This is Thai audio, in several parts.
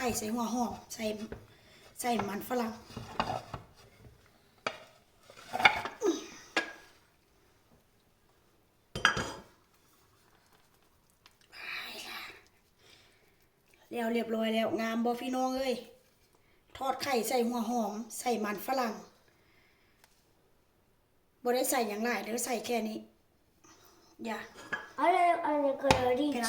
ข่ใส่หัวหอม ใส่ใส่มันฝรั่งแล้วเรียบร้อยแล้วงามบ่พี่น้องเอ้ยทอดไข่ใส่หัวหอม ใส่มันฝรั่งบ่ได้ใส่อย่างไรเด้อใส่แค่นี้ อย่า Alle alle Kalorien. Genau. อย่า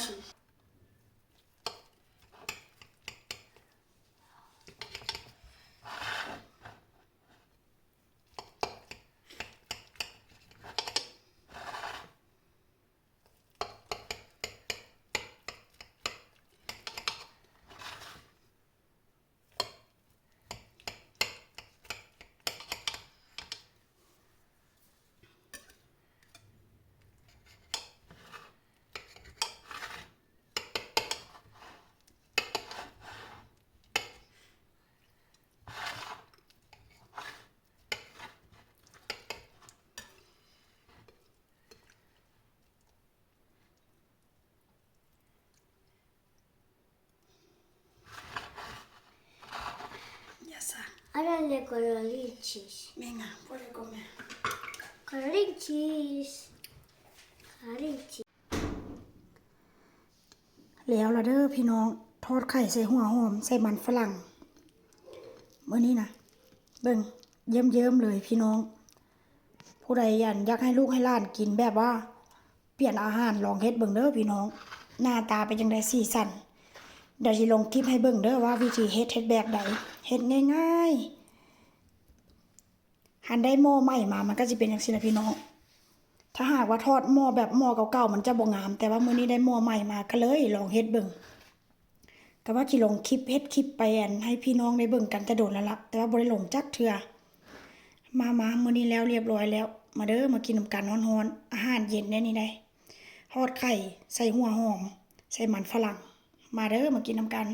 ซะ Alle le Kalorien cheese. แม่งามพอได้ก็แม่ Kalorien cheese. Kalorien cheese. แล้วละเด้อพี่น้องทอดไข่ใส่หัวหอม ใส่มันฝรั่งเมื่อนี้นะเบิ่งเยิ้มเยิ้มๆเลยพี่น้อง ผู้ใดยันอยากให้ลูกให้หล้านกินแบบว่า เปลี่ยนอาหารลองเฮ็ดเบิ่งเด้อพี่น้อง หน้าตาเป็นจังไดสีสัน เดี๋ยวสิลงคลิปให้เบิ่งเด้อว่าวิธีเฮ็ดเฮ็ดแบบใดเฮ็ดง่ายๆหันได้หม้อใหม่มามันก็จะเป็นอย่างนี้นะพี่น้อง ถ้าหากว่าทอดหม้อแบบหม้อเก่าๆมันจะบ่งาม แต่ว่ามื้อนี้ได้หม้อใหม่มาก็เลยลองเฮ็ดเบิ่งก็ว่าสิลงคลิปเฮ็ดคลิปไปอันให้พี่น้องได้เบิ่งกันจะโดนแล้วล่ะแต่ว่าบ่ได้ลงจักเทื่อมามามื้อนี้แล้วเรียบร้อยแล้ว มาเด้อมากินน้ำกันร้อนๆอาหารเย็นแน่นี่ได้ทอดไข่ใส่หัวหอม ใส่มันฝรั่ง มาเด้อมากินน้ำกัน